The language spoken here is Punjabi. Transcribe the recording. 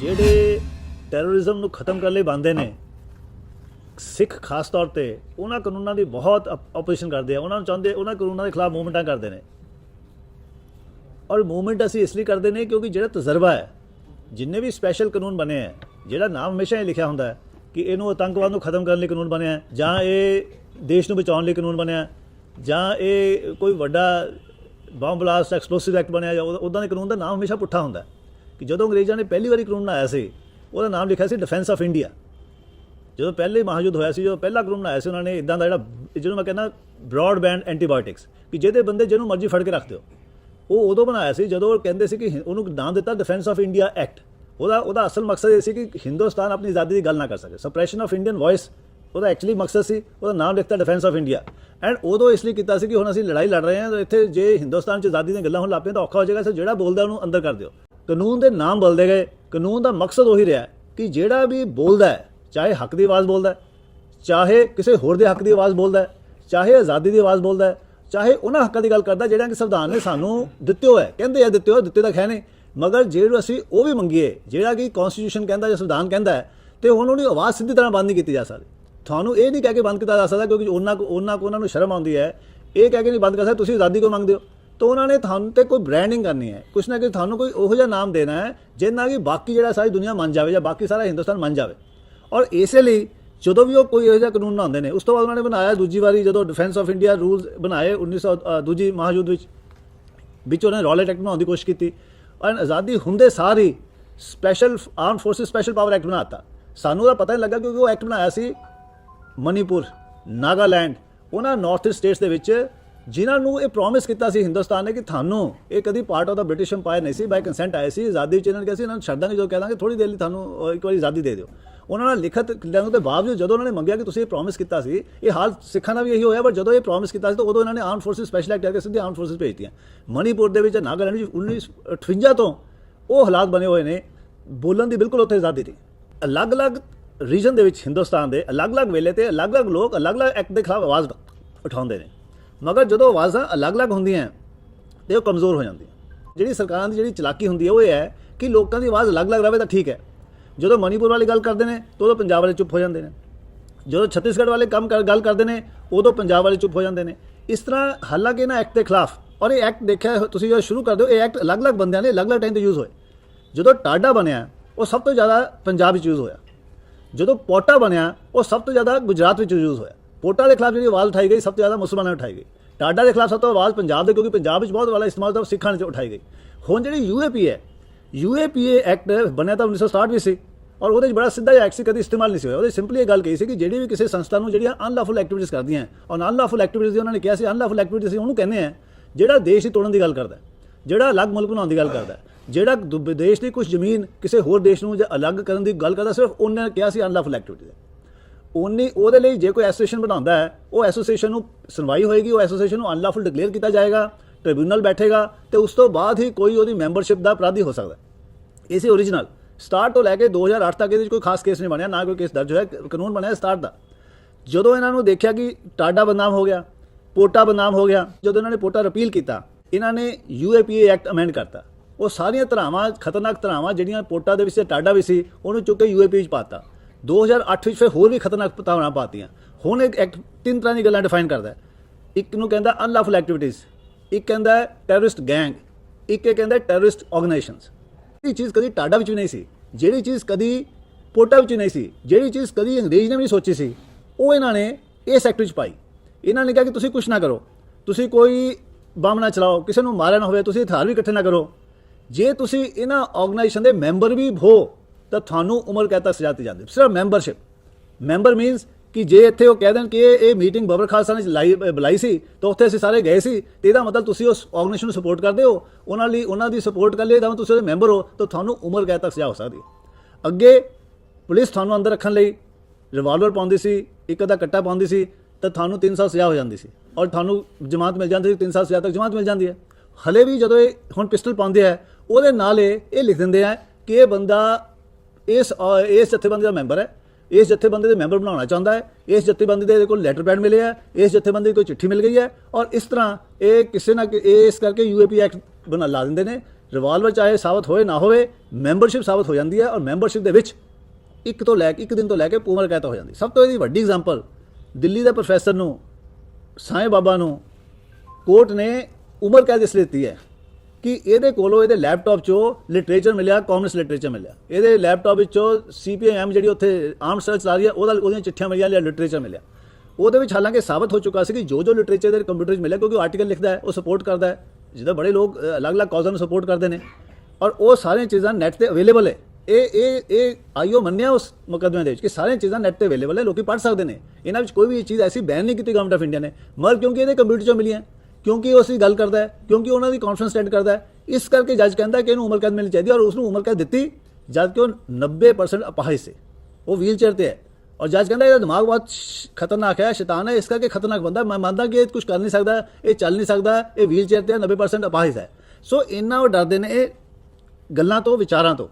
ਜਿਹੜੇ ਟੈਰਰਿਜ਼ਮ ਨੂੰ ਖਤਮ ਕਰਨ ਲਈ ਬੰਦੇ ਨੇ, ਸਿੱਖ ਖਾਸ ਤੌਰ ਤੇ ਉਹਨਾਂ ਕਾਨੂੰਨਾਂ ਦੀ ਬਹੁਤ ਆਪੋਜੀਸ਼ਨ ਕਰਦੇ ਆ ਉਹਨਾਂ ਨੂੰ ਚਾਹੁੰਦੇ, ਉਹਨਾਂ ਕਾਨੂੰਨਾਂ ਦੇ ਖਿਲਾਫ ਮੂਵਮੈਂਟਾਂ ਕਰਦੇ ਨੇ ਔਰ ਮੂਵਮੈਂਟ ਅਸੀਂ ਇਸ ਲਈ ਕਰਦੇ ਨੇ ਕਿਉਂਕਿ ਜਿਹੜਾ ਤਜਰਬਾ ਹੈ, ਜਿੰਨੇ ਵੀ ਸਪੈਸ਼ਲ ਕਾਨੂੰਨ ਬਣੇ ਆ, ਜਿਹੜਾ ਨਾਮ ਹਮੇਸ਼ਾ ਹੀ ਲਿਖਿਆ ਹੁੰਦਾ ਹੈ ਕਿ ਇਹਨੂੰ ਆਤੰਕਵਾਦ ਨੂੰ ਖਤਮ ਕਰਨ ਲਈ ਕਾਨੂੰਨ ਬਣਿਆ ਜਾਂ ਇਹ ਦੇਸ਼ ਨੂੰ ਬਚਾਉਣ ਲਈ ਕਾਨੂੰਨ ਬਣਿਆ ਜਾਂ ਇਹ ਕੋਈ ਵੱਡਾ ਬੰਬ ਬਲਾਸਟ ਐਕਸਪਲੋਸਿਵ ਐਕਟ ਬਣਿਆ, ਜਾਂ ਉਦਾਂ ਦੇ ਕਾਨੂੰਨ ਦਾ ਨਾਮ ਹਮੇਸ਼ਾ ਪੁੱਠਾ ਹੁੰਦਾ ਹੈ। ਕਿ ਜਦੋਂ ਅੰਗਰੇਜ਼ਾਂ ਨੇ ਪਹਿਲੀ ਵਾਰੀ ਕਾਨੂੰਨ ਬਣਾਇਆ ਸੀ, ਉਹਦਾ ਨਾਮ ਲਿਖਿਆ ਸੀ ਡਿਫੈਂਸ ਆਫ ਇੰਡੀਆ ਜਦੋਂ ਪਹਿਲੇ ਮਹਾਯੁੱਧ ਹੋਇਆ ਸੀ, ਜਦੋਂ ਪਹਿਲਾ ਕਾਨੂੰਨ ਬਣਾਇਆ ਸੀ, ਉਹਨਾਂ ਨੇ ਇਦਾਂ ਦਾ ਜਿਹੜਾ, ਜਿਹਨੂੰ ਮੈਂ ਕਹਿੰਦਾ ਬ੍ਰੌਡ ਐਂਟੀਬਾਇਓਟਿਕਸ ਕਿ ਜਿਹਦੇ ਬੰਦੇ ਜਿਹਨੂੰ ਮਰਜ਼ੀ ਫੜ ਕੇ ਰੱਖ ਦਿਓ। ਉਹ ਉਦੋਂ ਬਣਾਇਆ ਸੀ ਜਦੋਂ ਉਹ ਕਹਿੰਦੇ ਸੀ ਕਿ ਉਹਨੂੰ ਨਾਮ ਦਿੱਤਾ ਡਿਫੈਂਸ ਆਫ ਇੰਡੀਆ ਐਕਟ ਉਹਦਾ ਉਹਦਾ ਅਸਲ ਮਕਸਦ ਇਹ ਸੀ ਕਿ ਹਿੰਦੁਸਤਾਨ ਆਪਣੀ ਆਜ਼ਾਦੀ ਦੀ ਗੱਲ ਨਾ ਕਰ ਸਕੇ। ਸਪਰੈਸ਼ਨ ਆਫ ਇੰਡੀਅਨ ਵੌਇਸ ਉਹਦਾ ਐਕਚੁਅਲੀ ਮਕਸਦ ਸੀ, ਉਹਦਾ ਨਾਮ ਲਿਖਤਾ ਡਿਫੈਂਸ ਆਫ ਇੰਡੀਆ ਐਂਡ ਉਦੋਂ ਇਸ ਲਈ ਕੀਤਾ ਸੀ ਕਿ ਹੁਣ ਅਸੀਂ ਲੜਾਈ ਲੜ ਰਹੇ ਹਾਂ, ਤਾਂ ਇੱਥੇ ਜੇ ਹਿੰਦੁਸਤਾਨ 'ਚ ਆਜ਼ਾਦੀ ਦੀਆਂ ਗੱਲਾਂ ਹੋਣ ਲੱਗ ਪਈਆਂ, ਤਾਂ ਔਖਾ ਹੋ ਜਾਏਗਾ ਸੋ ਜਿਹੜਾ ਬੋਲਦਾ ਉਹਨੂੰ ਅੰਦਰ ਕਰ ਦਿਓ। ਕਾਨੂੰਨ ਦੇ ਨਾਮ ਬਦਲਦੇ ਗਏ। ਕਾਨੂੰਨ ਦਾ ਮਕਸਦ ਉਹੀ ਰਿਹਾ ਕਿ ਜਿਹੜਾ ਵੀ ਬੋਲਦਾ ਹੈ, ਚਾਹੇ ਹੱਕ ਦੀ ਆਵਾਜ਼ ਬੋਲਦਾ ਹੈ, ਚਾਹੇ ਕਿਸੇ ਹੋਰ ਦੇ ਹੱਕ ਦੀ ਆਵਾਜ਼ ਬੋਲਦਾ ਹੈ, ਚਾਹੇ ਆਜ਼ਾਦੀ ਦੀ ਆਵਾਜ਼ ਬੋਲਦਾ ਹੈ, ਚਾਹੇ ਉਹਨਾਂ ਹੱਕਾਂ ਦੀ ਗੱਲ ਕਰਦਾ ਜਿਹੜਾ ਕਿ ਸੰਵਿਧਾਨ ਨੇ ਸਾਨੂੰ ਦਿੱਤੇ ਹੋਇਆ ਹੈ। ਕਹਿੰਦੇ ਆ ਦਿੱਤੇ ਹੋਏ, ਦਿੱਤੇ ਤਾਂ ਖੈ ਨੇ, ਮਗਰ ਜਿਹੜਾ ਅਸੀਂ ਉਹ ਵੀ ਮੰਗੀਏ, ਜਿਹੜਾ ਕਿ ਕਨਸਟੀਟਿਊਸ਼ਨ ਕਹਿੰਦਾ ਜਾਂ ਸੰਵਿਧਾਨ ਕਹਿੰਦਾ ਹੈ, ਤੇ ਹੁਣ ਉਹਦੀ ਆਵਾਜ਼ ਸਿੱਧੀ ਤਰ੍ਹਾਂ ਬੰਦ ਨਹੀਂ ਕੀਤੀ ਜਾ ਸਕਦੀ। ਤੁਹਾਨੂੰ ਇਹ ਨਹੀਂ ਕਹਿ ਕੇ ਬੰਦ ਕੀਤਾ ਜਾ ਸਕਦਾ ਕਿਉਂਕਿ ਉਹਨਾਂ ਕੋ ਉਹਨਾਂ ਕੋ ਉਹਨਾਂ ਨੂੰ ਸ਼ਰਮ ਆਉਂਦੀ ਹੈ। ਇਹ ਕਹਿ ਕੇ ਨਹੀਂ ਬੰਦ ਕਰ ਸਕਦੇ, ਤੁਸੀਂ ਆਜ਼ਾਦੀ ਕੋ ਮੰਗਦੇ ਹੋ? ਤਾਂ ਉਹਨਾਂ ਨੇ ਤੁਹਾਨੂੰ ਤੇ ਕੋਈ ਬ੍ਰਾਂਡਿੰਗ ਕਰਨੀ ਹੈ। ਕੁਛ ਨਾ ਕੁਛ ਤੁਹਾਨੂੰ ਕੋਈ ਉਹੋ ਜਿਹਾ ਨਾਮ ਦੇਣਾ ਹੈ ਜਿਹਦੇ ਨਾਲ ਕਿ ਬਾਕੀ ਜਿਹੜਾ ਸਾਰੀ ਦੁਨੀਆ ਮੰਨ ਜਾਵੇ ਜਾਂ ਬਾਕੀ ਸਾਰਾ ਹਿੰਦੁਸਤਾਨ ਮੰਨ ਜਾਵੇ। ਔਰ ਇਸੇ ਲਈ ਜਦੋਂ ਵੀ ਉਹ ਕੋਈ ਇਹੋ ਜਿਹਾ ਕਾਨੂੰਨ ਬਣਾਉਂਦੇ ਨੇ ਉਸ ਤੋਂ ਬਾਅਦ ਉਹਨਾਂ ਨੇ ਬਣਾਇਆ ਦੂਜੀ ਵਾਰੀ ਜਦੋਂ ਡਿਫੈਂਸ ਆਫ ਇੰਡੀਆ ਰੂਲਸ ਬਣਾਏ 1900 ਅ, ਦੂਜੀ ਮਹਾਯੁੱਧ ਵਿੱਚ। ਵਿੱਚ ਉਹਨਾਂ ਨੇ ਰੌਲਟ ਐਕਟ ਬਣਾਉਣ ਦੀ ਕੋਸ਼ਿਸ਼ ਕੀਤੀ। ਔਰ ਆਜ਼ਾਦੀ ਹੁੰਦੇ ਸਾਰੀ special arm forces special power act ਬਣਾਤਾ। ਸਾਨੂੰ ਉਹਦਾ ਪਤਾ ਨਹੀਂ ਲੱਗਾ ਕਿਉਂਕਿ ਉਹ ਐਕਟ ਬਣਾਇਆ ਸੀ ਮਨੀਪੁਰ ਨਾਗਾਲੈਂਡ। ਉਹਨਾਂ ਨਾਰਥ ਈਸਟ ਸਟੇਟਸ ਦੇ ਵਿੱਚ ਜਿਨ੍ਹਾਂ ਨੂੰ ਇਹ ਪ੍ਰੋਮਿਸ ਕੀਤਾ ਸੀ ਹਿੰਦੁਸਤਾਨ ਨੇ ਕਿ ਤੁਹਾਨੂੰ ਇਹ ਕਦੀ part of the British empire ਨਹੀਂ ਸੀ ਬਾਈ ਕੰਸੈਂਟ ਆਏ ਸੀ, ਆਜ਼ਾਦੀ ਵਿੱਚ ਇਹਨਾਂ ਨੇ ਕਿਹਾ ਸੀ, ਇਹਨਾਂ ਨੂੰ ਛੱਡ ਦਾਂਗੇ ਜੋ ਕਹਿ ਦਾਂਗੇ ਥੋੜੀ ਦੇਰ ਲਈ ਤੁਹਾਨੂੰ ਇੱਕ ਵਾਰੀ ਆਜ਼ਾਦੀ ਦੇ ਦਿਓ। ਉਹਨਾਂ ਨਾਲ ਲਿਖਤ ਲੈਣ ਦੇ ਬਾਵਜੂਦ ਜਦੋਂ ਉਹਨਾਂ ਨੇ ਮੰਗਿਆ ਕਿ ਤੁਸੀਂ ਇਹ ਪ੍ਰੋਮਿਸ ਕੀਤਾ ਸੀ, ਇਹ ਹਾਲ ਸਿੱਖਾਂ ਦਾ ਵੀ ਇਹੀ ਹੋਇਆ ਪਰ ਜਦੋਂ ਇਹ ਪ੍ਰੋਮਿਸ ਕੀਤਾ ਸੀ ਤਾਂ ਉਦੋਂ ਇਹਨਾਂ ਨੇ ਆਰਮ ਫੋਰਸਿਸ ਸਪੈਸ਼ਲ ਐਕਟ ਕਰਕੇ ਸਿੱਧੀ ਆਰਮ ਫੋਰਸਸ ਭੇਜਤੀਆਂ ਮਣੀਪੁਰ ਦੇ ਵਿੱਚ ਨਾਗਾਲੈਂਡ ਵਿੱਚ 1958 ਤੋਂ ਉਹ ਹਾਲਾਤ ਬਣੇ ਹੋਏ ਨੇ, ਬੋਲਣ ਦੀ ਬਿਲਕੁਲ ਉੱਥੇ ਆਜ਼ਾਦੀ ਸੀ ਅਲੱਗ-ਅਲੱਗ ਰੀਜਨ ਦੇ ਵਿੱਚ ਹਿੰਦੁਸਤਾਨ ਦੇ ਅਲੱਗ-ਅਲੱਗ ਵੇਲੇ ਤੇ ਅਲੱਗ-ਅਲੱਗ ਲੋਕ ਅਲੱਗ-ਅਲੱਗ ਐਕਟ ਦੇ ਖਿਲਾਫ ਆਵਾਜ਼ ਉਠਾਉਂਦੇ ਨੇ। ਮਗਰ ਜਦੋਂ ਆਵਾਜ਼ਾਂ ਅਲੱਗ-ਅਲੱਗ ਹੁੰਦੀਆਂ ਤੇ ਉਹ ਕਮਜ਼ੋਰ ਹੋ ਜਾਂਦੀਆਂ ਜਿਹੜੀ ਸਰਕਾਰਾਂ ਦੀ ਜਿਹੜੀ ਚਲਾਕੀ ਹੁੰਦੀ ਹੈ, ਉਹ ਇਹ ਹੈ ਕਿ ਲੋਕਾਂ ਦੀ ਆਵਾਜ਼ ਅਲੱਗ-ਅਲੱਗ ਰਹੇ ਤਾਂ ਠੀਕ ਹੈ। ਜਦੋਂ ਮਨੀਪੁਰ ਵਾਲੀ ਗੱਲ ਕਰਦੇ ਨੇ, ਤਾਂ ਉਦੋਂ ਪੰਜਾਬ ਵਾਲੇ ਚੁੱਪ ਹੋ ਜਾਂਦੇ ਨੇ। ਜਦੋਂ ਛੱਤੀਸਗੜ੍ਹ ਵਾਲੇ ਕੰਮ ਕਰ, ਗੱਲ ਕਰਦੇ ਨੇ, ਉਦੋਂ ਪੰਜਾਬ ਵਾਲੇ ਚੁੱਪ ਹੋ ਜਾਂਦੇ ਨੇ। ਇਸ ਤਰ੍ਹਾਂ ਹਾਲਾਂਕਿ ਨਾ ਐਕਟ ਦੇ ਖਿਲਾਫ, ਔਰ ਇਹ ਐਕਟ ਦੇਖਿਆ ਤੁਸੀਂ ਜਦੋਂ ਸ਼ੁਰੂ ਕਰਦੇ ਹੋ, ਇਹ ਐਕਟ ਅਲੱਗ-ਅਲੱਗ ਬੰਦਿਆਂ ਨੇ ਅਲੱਗ-ਅਲੱਗ ਟਾਈਮ ਤੇ ਯੂਜ਼ ਹੋਏ ਜਦੋਂ ਟਾਡਾ ਬਣਿਆ, ਉਹ ਸਭ ਤੋਂ ਜ਼ਿਆਦਾ ਪੰਜਾਬ ਵਿੱਚ ਯੂਜ਼ ਹੋਇਆ। ਜਦੋਂ ਪੋਟਾ ਬਣਿਆ, ਉਹ ਸਭ ਤੋਂ ਜ਼ਿਆਦਾ ਗੁਜਰਾਤ ਵਿੱਚ ਯੂਜ਼ ਹੋਇਆ। ਪੋਟਾ ਦੇ ਖਿਲਾਫ ਜਿਹੜੀ ਆਵਾਜ਼ ਉਠਾਈ ਗਈ ਸਭ ਤੋਂ ਜ਼ਿਆਦਾ ਮੁਸਲਮਾਨਾਂ ਨੇ ਉਠਾਈ ਗਈ। ਟਾਡਾ ਦੇ ਖਿਲਾਫ ਸਭ ਤੋਂ ਆਵਾਜ਼ ਪੰਜਾਬ ਦੇ, ਕਿਉਂਕਿ ਪੰਜਾਬ ਵਿੱਚ ਬਹੁਤ ਵਾਲਾ ਇਸਤੇਮਾਲ ਤਾਂ ਸਿੱਖਾਂ ਨੇ ਉਠਾਈ ਗਈ। ਹੁਣ ਜਿਹੜੀ ਯੂਏਪੀ ਹੈ ਯੂਏਪੀਏ ਐਕਟ ਬਣਿਆ ਤਾਂ 1960 ਵਿੱਚ ਸੀ ਔਰ ਉਹਦੇ 'ਚ ਬੜਾ ਸਿੱਧਾ ਜਿਹਾ ਐਕਟ ਸੀ ਕਦੀ ਇਸਤੇਮਾਲ ਨਹੀਂ ਸੀ ਹੋਇਆ। ਉਹਦੇ ਸਿੰਪਲੀ ਇਹ ਗੱਲ ਕਹੀ ਸੀ ਕਿ ਜਿਹੜੀ ਵੀ ਕਿਸੇ ਸੰਸਥਾ ਨੂੰ ਜਿਹੜੀਆਂ ਅਨਲਾਫੁਲ ਐਕਟੀਵਿਟੀਜ਼ ਕਰਦੀਆਂ ਔਰ ਅਨਲਾਫੁਲ ਐਕਟੀਵਿਟੀਜ਼ ਦੀ ਉਹਨਾਂ ਨੇ ਕਿਹਾ ਸੀ ਅਨਲਾਫੁਲ ਐਕਟੀਵਿਟੀਜ਼ ਉਹਨੂੰ ਕਹਿੰਦੇ ਆ ਜਿਹੜਾ ਦੇਸ਼ ਦੀ ਤੋੜਨ ਦੀ ਗੱਲ ਕਰਦਾ ਜਿਹੜਾ ਅਲੱਗ ਮੁਲਕ ਬਣਾਉਣ ਦੀ ਗੱਲ ਕਰਦਾ ਜਿਹੜਾ ਦੁ- ਵਿਦੇਸ਼ ਦੀ ਕੁਝ ਜ਼ਮੀਨ ਕਿਸੇ ਹੋਰ ਦੇਸ਼ ਨੂੰ ਜਾਂ ਅਲੱਗ ਕਰਨ ਦੀ ਗੱਲ ਕਰਦਾ, ਸਿਰਫ ਉਹਨਾਂ ਨੇ ਕਿਹਾ ਸੀ ਅਨਲawful ਐਕਟੀਵਿਟੀ ਉਹਨੇ ਉਹਦੇ ਲਈ ਜੇ ਕੋਈ ਐਸੋਸੀਏਸ਼ਨ ਬਣਾਉਂਦਾ ਹੈ, ਉਹ ਐਸੋਸੀਏਸ਼ਨ ਨੂੰ ਸੁਣਵਾਈ ਹੋਏਗੀ, ਉਹ ਐਸੋਸੀਏਸ਼ਨ ਨੂੰ ਅਨਲawful ਡਿਕਲੇਅਰ ਕੀਤਾ ਜਾਏਗਾ ਟ੍ਰਿਬਿਊਨਲ ਬੈਠੇਗਾ ਤੇ ਉਸ ਤੋਂ ਬਾਅਦ ਹੀ ਕੋਈ ਉਹਦੀ ਮੈਂਬਰਸ਼ਿਪ ਦਾ ਅਪਰਾਧੀ ਹੋ ਸਕਦਾ ਹੈ। ਇਸੇ ਓਰੀਜਨਲ ਸਟਾਰਟ ਤੋਂ ਲੈ ਕੇ 2008 ਤੱਕ ਇਹਦੇ ਵਿੱਚ ਕੋਈ ਖਾਸ ਕੇਸ ਨਹੀਂ ਬਣਿਆ, ਨਾ ਕੋਈ ਕੇਸ ਦਰਜ ਹੋਇਆ ਕਾਨੂੰਨ ਬਣਿਆ ਸਟਾਰਟ ਦਾ। ਜਦੋਂ ਇਹਨਾਂ ਨੂੰ ਦੇਖਿਆ ਕਿ ਟਾਡਾ ਬਦਨਾਮ ਹੋ ਗਿਆ, ਪੋਟਾ ਬਦਨਾਮ ਹੋ ਗਿਆ, ਜਦੋਂ ਇਹਨਾਂ ਨੇ ਪੋਟਾ ਰਿਪੀਲ ਕੀਤਾ, ਇਹਨਾਂ ਨੇ ਯੂਏਪੀਏ ਐਕਟ ਅਮੈਂਡ ਕਰਤਾ। ਉਹ ਸਾਰੀਆਂ ਧਰਾਵਾਂ, ਖਤਰਨਾਕ ਧਰਾਵਾਂ ਜਿਹੜੀਆਂ ਪੋਟਾ ਦੇ ਵਿੱਚ ਤੇ ਟਾਡਾ ਵੀ ਸੀ, ਉਹਨੂੰ ਚੁੱਕ ਕੇ ਯੂਏਪੀ ਵਿੱਚ ਪਾਤਾ 2008 ਵਿੱਚ ਫਿਰ ਹੋਰ ਵੀ ਖਤਰਨਾਕ ਧਾਰਨਾ ਪਾਤੀਆਂ। ਹੁਣ ਇੱਕ ਐਕਟ ਤਿੰਨ ਤਰ੍ਹਾਂ ਦੀ ਗੱਲਾਂ ਡਿਫਾਈਨ ਕਰਦਾ ਇੱਕ ਨੂੰ ਕਹਿੰਦਾ ਅਨਲawful ਐਕਟੀਵਿਟੀਜ਼ ਇੱਕ ਕਹਿੰਦਾ ਹੈ ਟੈਰਰਿਸਟ ਗੈਂਗ ਇੱਕ ਇਹ ਕਹਿੰਦਾ ਟੈਰਰਿਸਟ ਆਰਗੇਨਾਈਜੇਸ਼ਨਸ ਜਿਹੜੀ ਚੀਜ਼ ਕਦੀ ਟਾਡਾ ਵਿੱਚ ਵੀ ਨਹੀਂ ਸੀ, ਜਿਹੜੀ ਚੀਜ਼ ਕਦੀ ਪੋਟਾ ਵਿੱਚ ਵੀ ਨਹੀਂ ਸੀ, ਜਿਹੜੀ ਚੀਜ਼ ਕਦੀ ਅੰਗਰੇਜ਼ ਨੇ ਵੀ ਨਹੀਂ ਸੋਚੀ ਸੀ, ਉਹ ਇਹਨਾਂ ਨੇ ਇਸ ਐਕਟ ਵਿੱਚ ਪਾਈ। ਇਹਨਾਂ ਨੇ ਕਿਹਾ ਕਿ ਤੁਸੀਂ ਕੁਝ ਨਾ ਕਰੋ, ਤੁਸੀਂ ਕੋਈ ਬੰਬ ਨਾ ਚਲਾਓ, ਕਿਸੇ ਨੂੰ ਮਾਰਿਆ ਨਾ ਹੋਵੇ, ਤੁਸੀਂ ਹਥਿਆਰ ਵੀ ਇਕੱਠੇ ਨਾ ਕਰੋ। ਜੇ ਤੁਸੀਂ ਇਹਨਾਂ ਆਰਗੇਨਾਈਜੇਸ਼ਨ ਦੇ ਮੈਂਬਰ ਵੀ ਹੋ ਤਾਂ ਤੁਹਾਨੂੰ ਉਮਰ ਕੈਦ ਤੱਕ ਸਜ਼ਾ ਦਿੱਤੀ ਜਾਂਦੀ ਸਿਰਫ ਮੈਂਬਰਸ਼ਿਪ ਮੈਂਬਰ ਮੀਨਸ ਕਿ ਜੇ ਇੱਥੇ ਉਹ ਕਹਿ ਦੇਣ ਕਿ ਇਹ ਇਹ ਮੀਟਿੰਗ ਬਬਰ ਖਾਲਸਾ ਨੇ ਲਾਈ- ਬੁਲਾਈ ਸੀ, ਤਾਂ ਉੱਥੇ ਅਸੀਂ ਸਾਰੇ ਗਏ ਸੀ, ਤੇ ਇਹਦਾ ਮਤਲਬ ਤੁਸੀਂ ਉਸ ਆਰਗੇਨਾਈਜੇਸ਼ਨ ਨੂੰ ਸਪੋਰਟ ਕਰਦੇ ਹੋ। ਉਹਨਾਂ ਲਈ ਉਹਨਾਂ ਦੀ ਸਪੋਰਟ ਕਰ ਲਈ ਤਾਂ ਤੁਸੀਂ ਉਹਦੇ ਮੈਂਬਰ ਹੋ, ਤਾਂ ਤੁਹਾਨੂੰ ਉਮਰ ਕੈਦ ਤੱਕ ਸਜ਼ਾ ਹੋ ਸਕਦੀ ਹੈ। ਅੱਗੇ ਪੁਲਿਸ ਤੁਹਾਨੂੰ ਅੰਦਰ ਰੱਖਣ ਲਈ ਰਿਵਾਲਵਰ ਪਾਉਂਦੀ ਸੀ, ਇੱਕ ਅੱਧਾ ਕੱਟਾ ਪਾਉਂਦੀ ਸੀ, ਤਾਂ ਤੁਹਾਨੂੰ 3 ਸਾਲ ਸਜ਼ਾ ਹੋ ਜਾਂਦੀ ਸੀ। ਔਰ ਤੁਹਾਨੂੰ ਜਮਾਤ ਮਿਲ ਜਾਂਦੀ ਸੀ 3 ਸਾਲ ਸਜ਼ਾ ਤੱਕ ਜਮਾਤ ਮਿਲ ਜਾਂਦੀ ਹੈ। ਹਲੇ ਵੀ ਜਦੋਂ ਇਹ ਹੁਣ ਪਿਸਟਲ ਪਾਉਂਦੇ ਆ, ਉਹਦੇ ਨਾਲ ਇਹ ਇਹ ਲਿਖ ਦਿੰਦੇ ਆ ਕਿ ਇਹ ਬੰਦਾ ਇਸ ਅ, ਇਸ ਜਥੇਬੰਦੀ ਦਾ ਮੈਂਬਰ ਹੈ। ਇਸ ਜਥੇਬੰਦੀ ਦੇ ਮੈਂਬਰ ਬਣਾਉਣਾ ਚਾਹੁੰਦਾ ਹੈ। ਇਸ ਜਥੇਬੰਦੀ ਦੇ ਇਹਦੇ ਕੋਲ ਲੈਟਰ ਪੈਡ ਮਿਲੇ ਹੈ ਇਸ ਜਥੇਬੰਦੀ ਦੀ ਕੋਈ ਚਿੱਠੀ ਮਿਲ ਗਈ ਹੈ। ਔਰ ਇਸ ਤਰ੍ਹਾਂ ਇਹ ਕਿਸੇ ਨਾ ਕਿ- ਇਹ ਇਸ ਕਰਕੇ ਯੂਏਪੀ ਐਕਟ ਬਣਾ ਲਾ ਦਿੰਦੇ ਨੇ। ਰਿਵਾਲਵਰ ਚਾਹੇ ਸਾਬਤ ਹੋਏ ਨਾ ਹੋਵੇ ਮੈਂਬਰਸ਼ਿਪ ਸਾਬਤ ਹੋ ਜਾਂਦੀ ਹੈ ਔਰ ਮੈਂਬਰਸ਼ਿਪ ਦੇ ਵਿੱਚ ਇੱਕ ਤੋਂ ਲੈ ਕੇ ਇੱਕ ਦਿਨ ਤੋਂ ਲੈ ਕੇ ਉਮਰ ਕੈਦ ਹੋ ਜਾਂਦੀ। ਸਭ ਤੋਂ ਇਹਦੀ ਵੱਡੀ ਐਗਜ਼ਾਮਪਲ ਦਿੱਲੀ ਦੇ ਪ੍ਰੋਫੈਸਰ ਨੂੰ ਸਾਈਂ ਬਾਬਾ ਨੂੰ ਕੋਰਟ ਨੇ ਉਮਰ ਕੈਦ ਇਸ ਲਈ ਦਿੱਤੀ ਹੈ। ਕਿ ਇਹਦੇ ਕੋਲੋਂ ਇਹਦੇ ਲੈਪਟਾਪ 'ਚੋਂ ਲਿਟਰੇਚਰ ਮਿਲਿਆ ਕਮਿਊਨਿਸਟ ਲਿਟਰੇਚਰ ਮਿਲਿਆ। ਇਹਦੇ ਲੈਪਟਾਪ ਵਿੱਚੋਂ ਸੀਪੀਆਈਐਮ ਜਿਹੜੀ ਉੱਥੇ ਆਮ ਸਰਚ ਚਲਾ ਰਹੀ ਹੈ, ਉਹਦਾ ਉਹਦੀਆਂ ਚਿੱਠੀਆਂ ਮਿਲੀਆਂ ਜਾਂ ਲਿਟਰੇਚਰ ਮਿਲਿਆ। ਉਹਦੇ ਵਿੱਚ ਹਾਲਾਂਕਿ ਸਾਬਤ ਹੋ ਚੁੱਕਾ ਸੀ ਕਿ ਜੋ ਜੋ ਲਿਟਰੇਚਰ ਦੇ ਕੰਪਿਊਟਰ 'ਚ ਮਿਲਿਆ, ਕਿਉਂਕਿ ਉਹ ਆਰਟੀਕਲ ਲਿਖਦਾ ਹੈ, ਉਹ ਸਪੋਰਟ ਕਰਦਾ ਹੈ। ਜਿਹਦਾ ਬੜੇ ਲੋਕ ਅਲੱਗ-ਅਲੱਗ ਕਾਜ਼ਾਂ ਨੂੰ ਸਪੋਰਟ ਕਰਦੇ ਨੇ। ਔਰ ਉਹ ਸਾਰੀਆਂ ਚੀਜ਼ਾਂ ਨੈਟ ਤੇ ਅਵੇਲੇਬਲ ਹੈ। ਇਹ ਇਹ ਇਹ ਆਈਓ ਮੰਨਿਆ ਉਸ ਮੁਕੱਦਮੇ ਦੇ ਵਿੱਚ ਕਿ ਸਾਰੀਆਂ ਚੀਜ਼ਾਂ ਨੈਟ ਤੇ ਅਵੇਲੇਬਲ ਹੈ, ਲੋਕੀ ਪੜ੍ਹ ਸਕਦੇ ਨੇ। ਇਹਨਾਂ ਵਿੱਚ ਕੋਈ ਵੀ ਚੀਜ਼ ਐਸੀ ਬੈਨ ਨਹੀਂ ਕੀਤੀ ਗਵਰਨਮੈਂਟ ਆਫ ਇੰਡੀਆ ਨੇ। ਮਗਰ ਕਿਉਂਕਿ ਇਹਦੇ ਕੰਪਿਊਟਰ 'ਚੋਂ ਮਿਲੀਆਂ। ਕਿਉਂਕਿ ਉਹ ਅਸੀਂ ਗੱਲ ਕਰਦਾ ਹੈ, ਕਿਉਂਕਿ ਉਹਨਾਂ ਦੀ ਕਾਨਫਰੰਸ ਅਟੈਂਡ ਕਰਦਾ ਹੈ, ਇਸ ਕਰਕੇ ਜੱਜ ਕਹਿੰਦਾ ਕਿ ਇਹਨੂੰ ਉਮਰ ਕੈਦ ਮਿਲਣੀ ਚਾਹੀਦੀ ਔਰ ਉਸ ਨੂੰ ਉਮਰ ਕੈਦ ਦਿੱਤੀ ਜਦ ਕਿ ਉਹ 90% ਅਪਾਹਿਜ ਸੀ। ਉਹ ਵੀਲ ਚੇਅਰ ਤੇ ਹੈ। ਔਰ ਜੱਜ ਕਹਿੰਦਾ ਇਹਦਾ ਦਿਮਾਗ ਬਹੁਤ ਸ਼- ਖਤਰਨਾਕ ਹੈ, ਸ਼ੈਤਾਨ ਹੈ, ਇਸ ਕਰਕੇ ਖਤਰਨਾਕ ਬੰਦਾ ਮੈਂ ਮੰਨਦਾ ਕਿ ਇਹ ਕੁਝ ਕਰ ਨਹੀਂ ਸਕਦਾ, ਇਹ ਚੱਲ ਨਹੀਂ ਸਕਦਾ, ਇਹ ਵੀਲ ਚੇਅਰ ਤੇ ਹੈ 90% ਅਪਾਹਿਜ ਹੈ। ਸੋ ਇੰਨਾ ਉਹ ਡਰਦੇ ਨੇ ਇਹ ਗੱਲਾਂ ਤੋਂ, ਵਿਚਾਰਾਂ ਤੋਂ।